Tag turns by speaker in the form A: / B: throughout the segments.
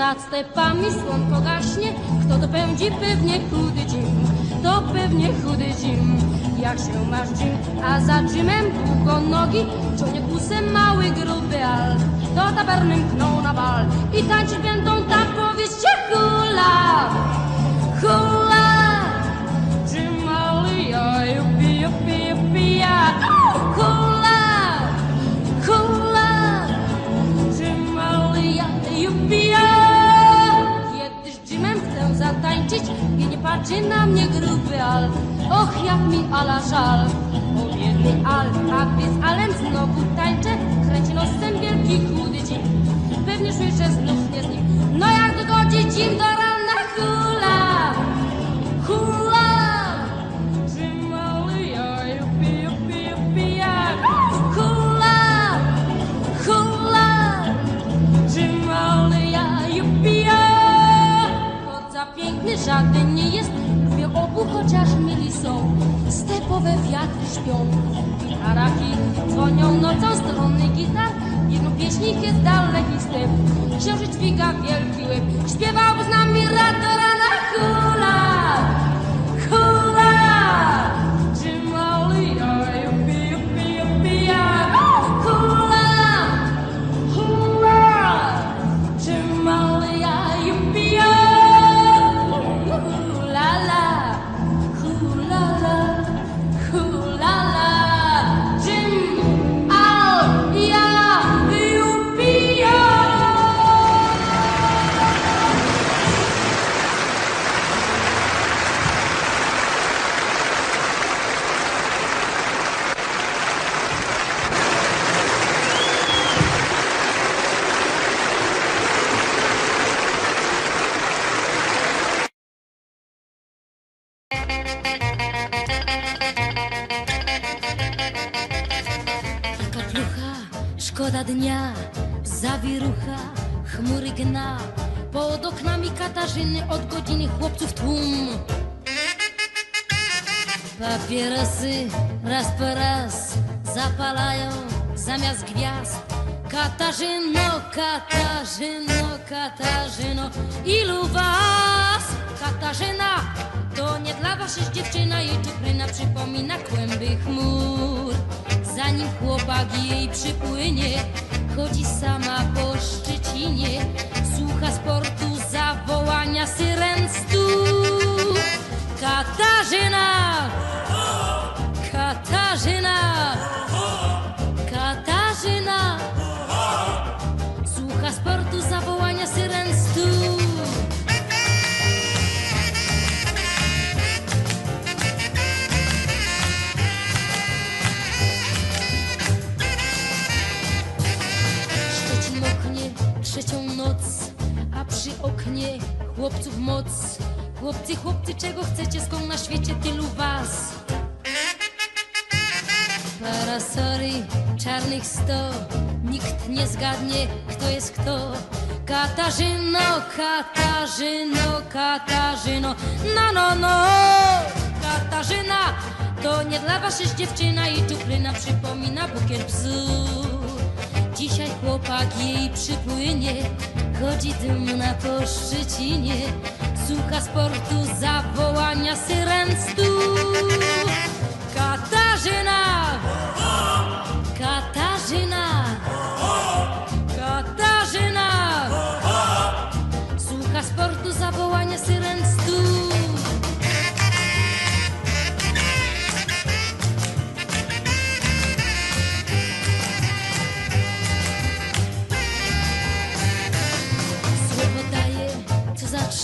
A: nad stepami słonko gaśnie, kto to pędzi pewnie chudy Jim, to pewnie chudy Jim. Jak się masz Jim, a za Jimem długo nogi, ciągnie kusem mały gruby Al, to tabernym pchną na bal i tańczyć będą tam powieście hula, hula. Jim Alia, jupi, jupi, jupi, ja, I nie patrzy na mnie gruby Al. Och, jak mi Ala żal. O biedny Al, a z Alem znowu tańczę Kręci nosem wielki chudy Jim Pewnie czuje, że Stepowe wiatry śpią Gitaraki dzwonią nocą strony gitar Jedną pieśnik jest daleki step Księżyc dźwiga wielki łeb Śpiewał z nami rado rana
B: Katarzyno, Katarzyno, Katarzyno, ilu was? Katarzyna, to nie dla was jest dziewczyna i czupryna przypomina kłęby chmur. Zanim chłopak jej przypłynie, chodzi sama po Szczecinie, słucha sportu zawołania syren stu. Katarzyna! Przy oknie chłopców moc. Chłopcy, chłopcy, czego chcecie, skąd na świecie tylu was? Parasoli czarnych sto, nikt nie zgadnie, kto jest kto. Katarzyno, Katarzyno, Katarzyno, no, no, no. Katarzyna, to nie dla was jest dziewczyna i czupryna przypomina bukiet bzdur. Dzisiaj chłopak jej przypłynie, chodzi dumna po Szczecinie, słucha sportu zawołania syren stu.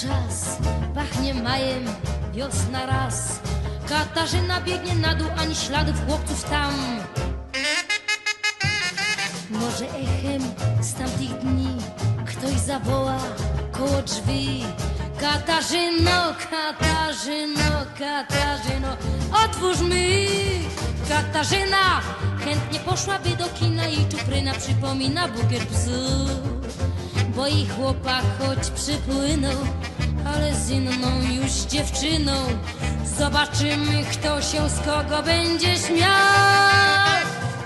B: Czas Pachnie majem, wiosna raz. Katarzyna biegnie na dół, ani śladów chłopców tam. Może echem z tamtych dni Ktoś zawoła koło drzwi. Katarzyno, Katarzyno, Katarzyno Otwórz mi. Katarzyna chętnie poszłaby do kina i czupryna przypomina bukiet bzdur bo i chłopak choć przypłynął, ale z inną już dziewczyną. Zobaczymy, kto się z kogo będzie śmiał.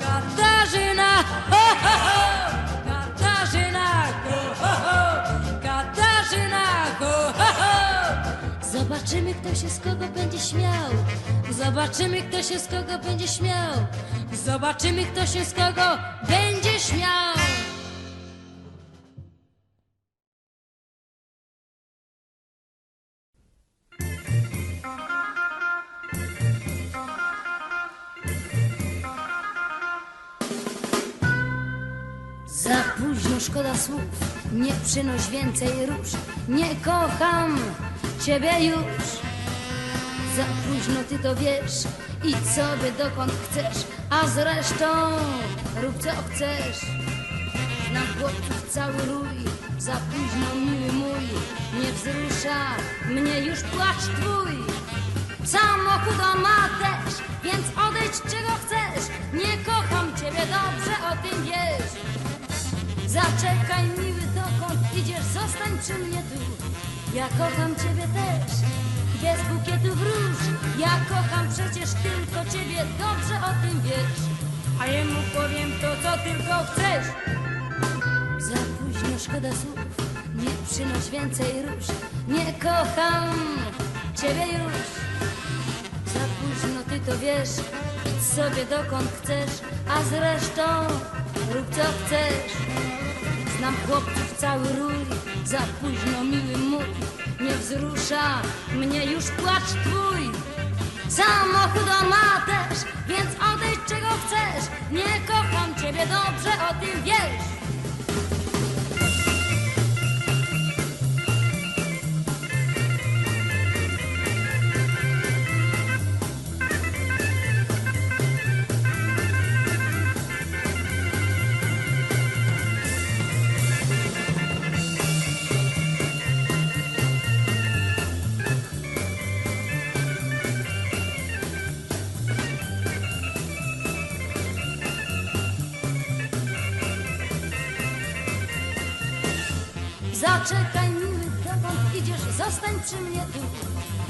B: Katarzyna, ho, ho, ho! Katarzyna, ho, ho, ho! Katarzyna. Zobaczymy, kto się z kogo będzie śmiał. Zobaczymy, kto się z kogo będzie śmiał. Zobaczymy, kto się z kogo będzie śmiał. Szkoda słów, nie przynoś więcej róż. Nie kocham ciebie już. Za późno ty to wiesz i sobie dokąd chcesz, a zresztą rób co chcesz. Znam chłopców cały rój, za późno miły mój, nie wzrusza mnie już płacz twój. Samochód on ma też, więc odejdź czego chcesz. Nie kocham ciebie, dobrze o tym wiesz. Zaczekaj miły, dokąd idziesz, zostań przy mnie tu. Ja kocham ciebie też, bez bukietów róż. Ja kocham przecież tylko ciebie, dobrze o tym wiesz. A jemu powiem to, co tylko chcesz. Za późno szkoda słów, nie przynoś więcej róż. Nie kocham ciebie już. Za późno ty to wiesz, idź sobie dokąd chcesz, a zresztą rób co chcesz. Znam chłopców cały rój, za późno miły mój, nie wzrusza mnie już płacz twój. Samochód on ma też, więc odejdź czego chcesz. Nie kocham ciebie, dobrze o tym wiesz. Przy mnie tu.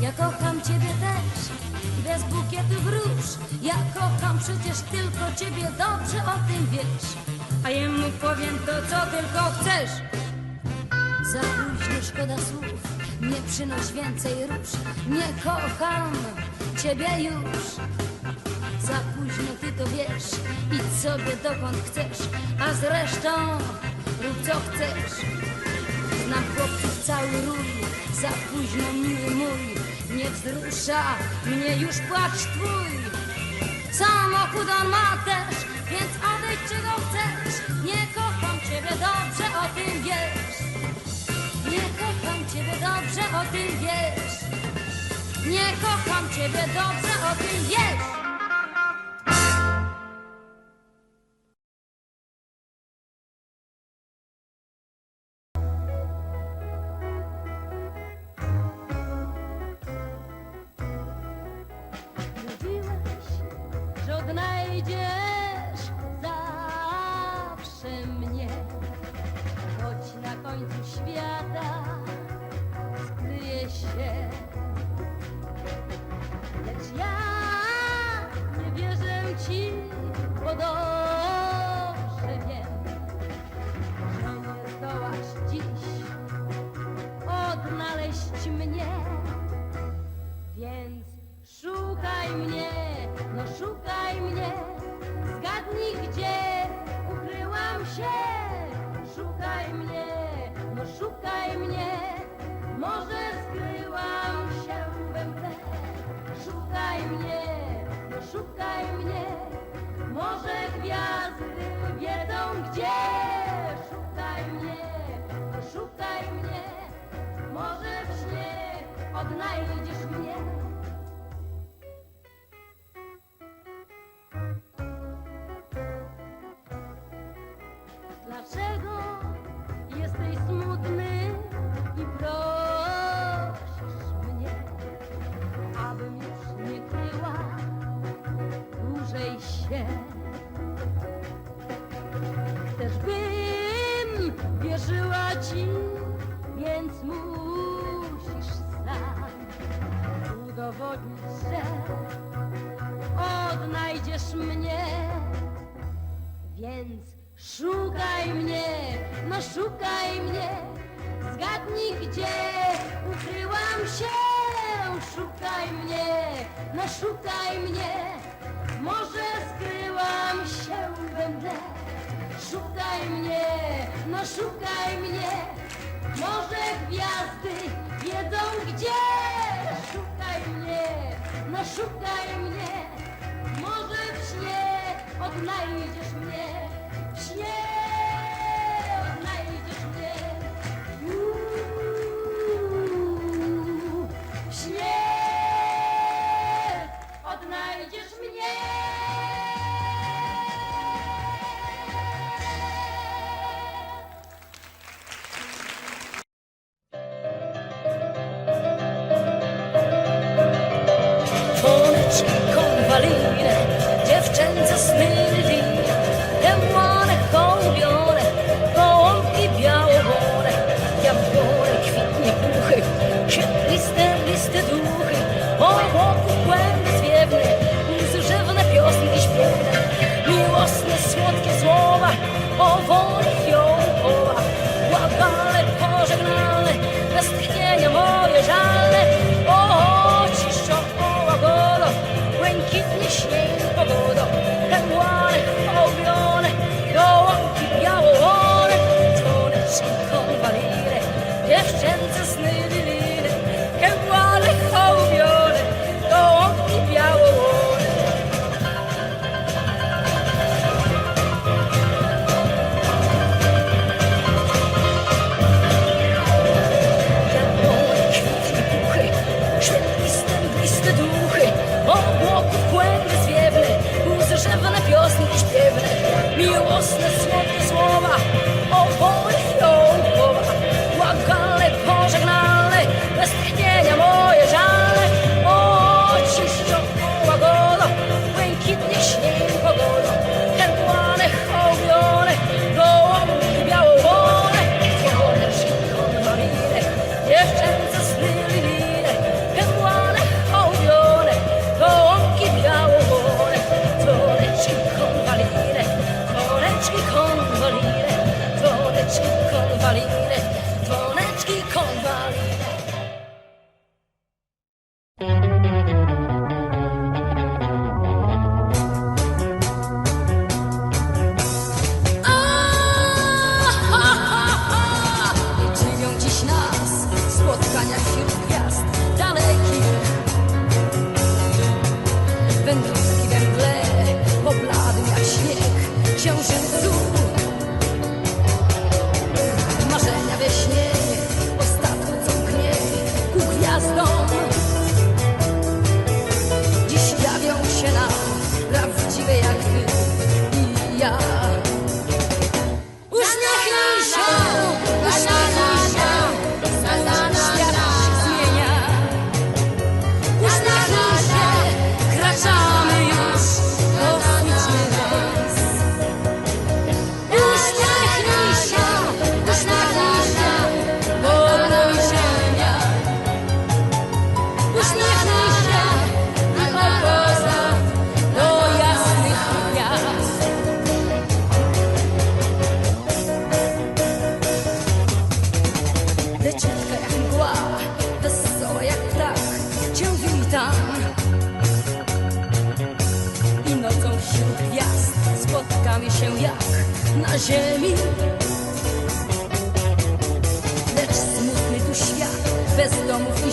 B: Ja kocham ciebie też, bez bukietów róż. Ja kocham przecież tylko ciebie, dobrze o tym wiesz. A jemu powiem to, co tylko chcesz. Za późno szkoda słów, nie przynoś więcej róż. Nie kocham ciebie już. Za późno ty to wiesz, idź sobie dokąd chcesz, a zresztą rób co chcesz. Znam chłopców cały rój, za późno miły mój, nie wzrusza mnie już płacz twój. Samochód on ma też, więc odejdź czego chcesz. Nie kocham ciebie, dobrze o tym wiesz. Nie kocham ciebie, dobrze o tym wiesz. Nie kocham ciebie, dobrze o tym wiesz. Odnajdziesz mnie. Dlaczego jesteś smutny i prosisz mnie, abym już nie kryła dłużej się? nie szukaj mnie, może skryłam się we mgle. Szukaj mnie, no szukaj mnie, może gwiazdy wiedzą gdzie. Szukaj mnie, no szukaj mnie, może w śnie odnajdziesz mnie.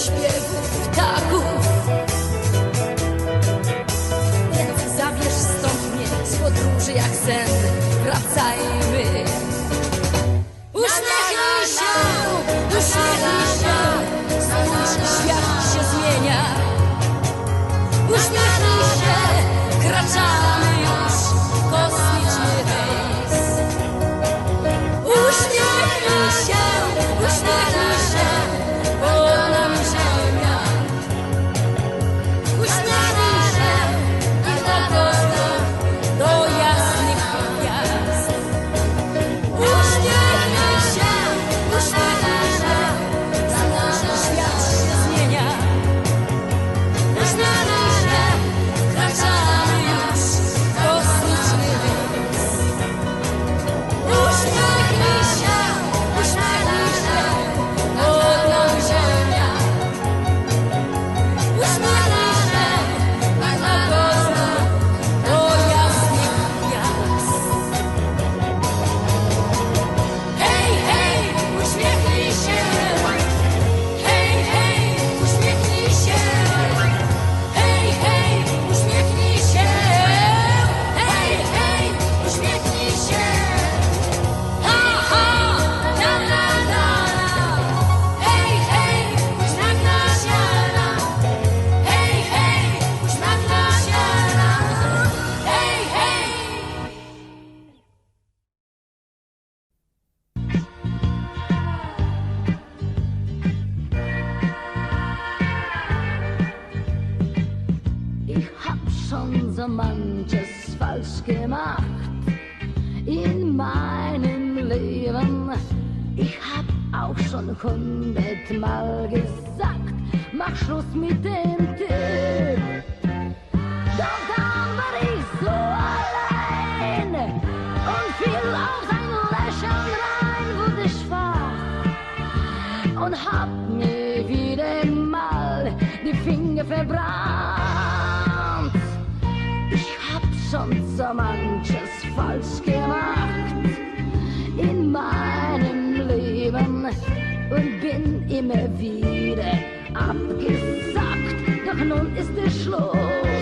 B: śpiew ptaków so manches falsch gemacht in meinem Leben. Ich hab auch schon hundertmal gesagt, mach Schluss mit dem Tipp. Doch dann war ich so allein und fiel auf sein Lächeln rein, wurde schwach und hab mir wieder mal die Finger verbrannt. manches falsch gemacht in meinem Leben und bin immer wieder abgesackt. Doch nun ist es Schluss.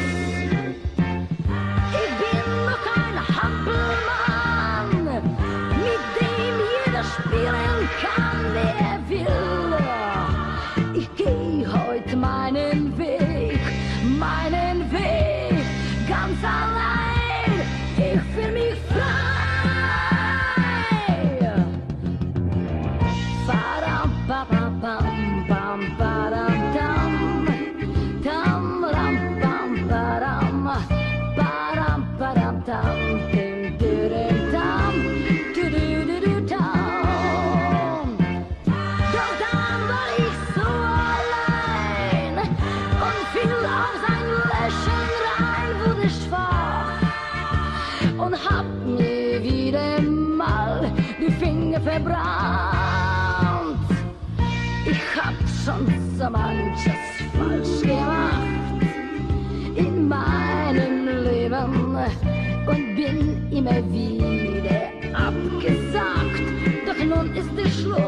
B: haben so manches falsch gemacht in meinem Leben und bin immer wieder abgesagt. Doch nun ist es Schluss.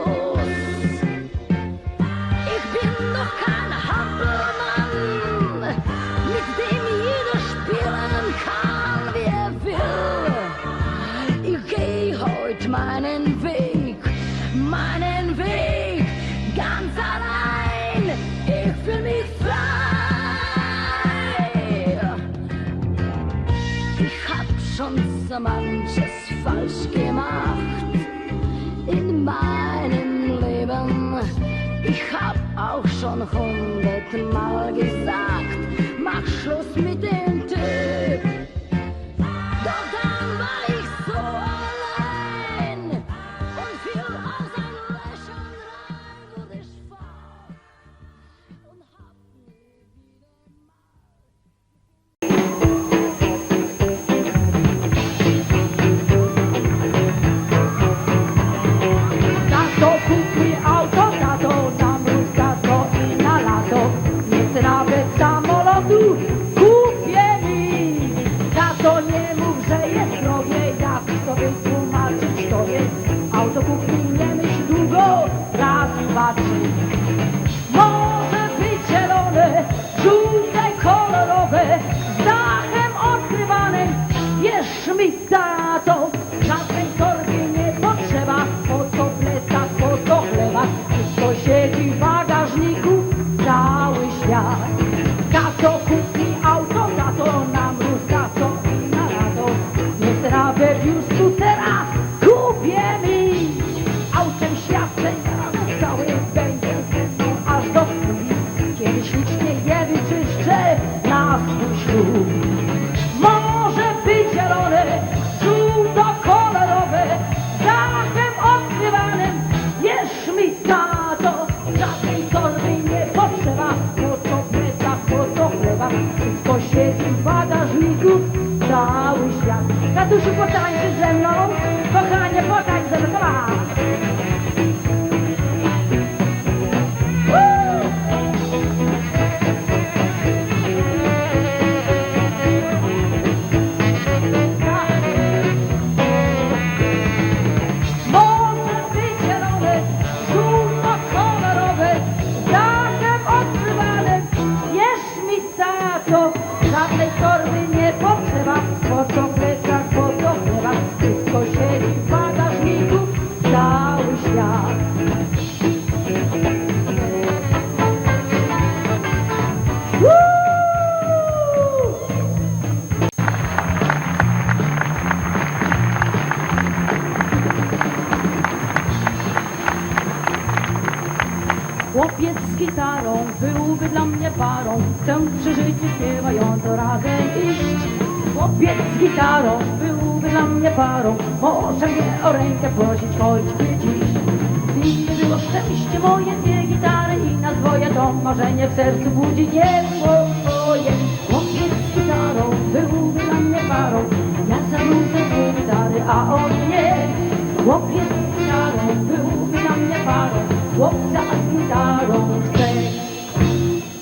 B: Ich bin noch kein Hampelmann. Komm, komm, gesagt.
C: twoje to marzenie w sercu budzi niebo twoje. Chłopiec z gitarą byłby dla mnie parą, ja zanudzę gitary, a on nie. Chłopiec z gitarą byłby dla mnie parą, chłopca z gitarą chcę.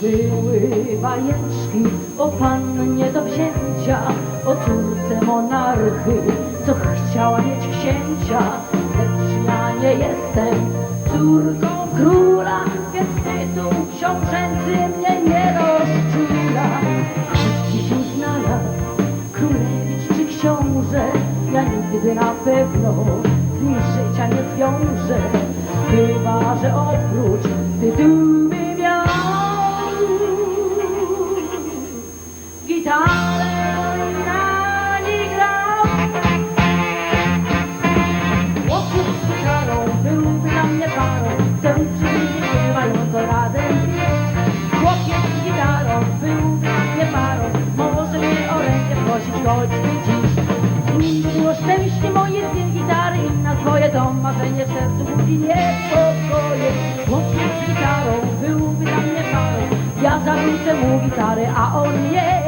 C: Były bajeczki o pannie do wzięcia, o córce monarchy, co chciała mieć księcia, lecz ja nie jestem córką króla. nigdy na pewno z nim życia nie zwiąże, chyba że oprócz tytułu. Stare a on
D: je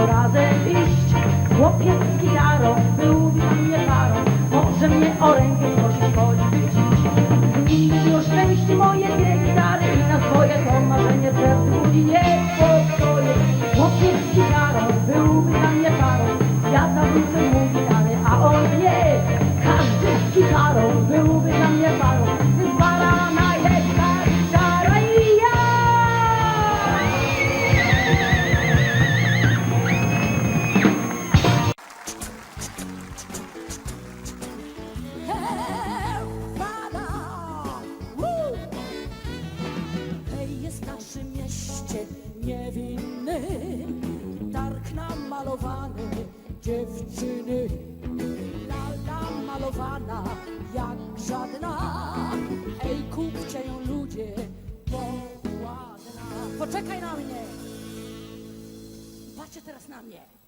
D: strade żadna. Ej, kupcie ją ludzie, bo ładna. Poczekaj na mnie. Patrzcie teraz na mnie.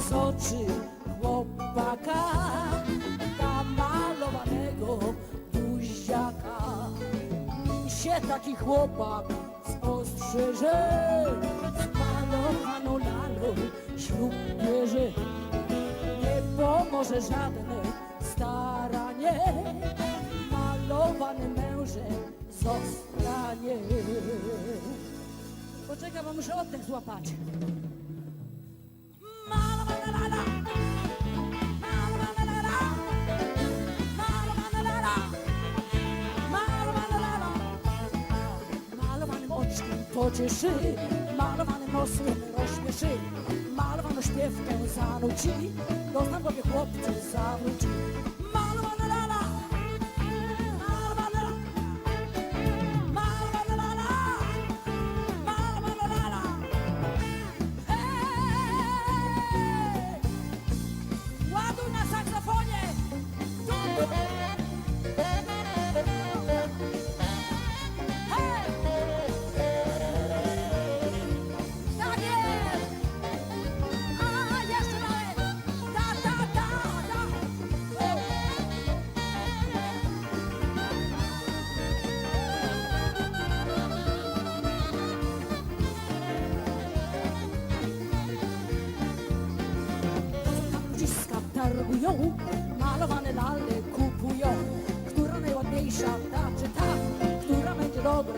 D: z oczy chłopaka Namalowanego buziaka Mi się taki chłopak spostrzeże Spalowaną lalą ślub bierze. Nie pomoże żadne staranie Malowany mężem zostanie. Poczekam, muszę oddech złapać. cieszy Malowany mostem rozśmieszy Malowano śpiewkę zanuci Doznam głowie chłopcy zawróci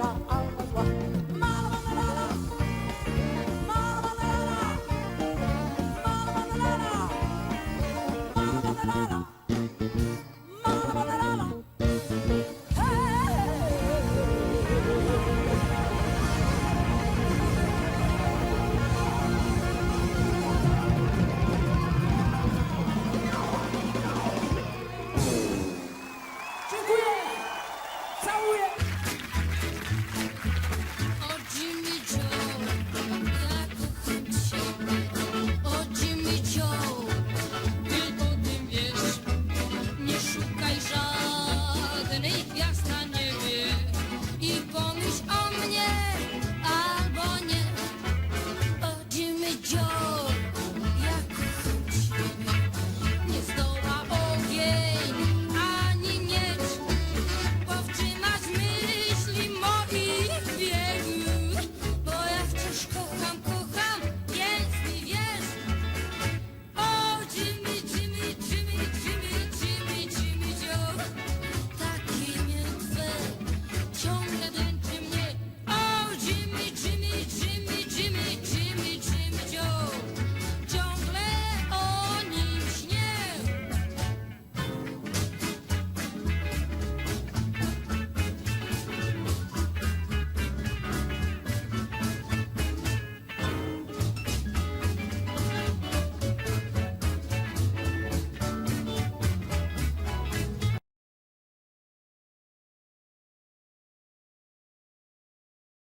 D: la alma sua.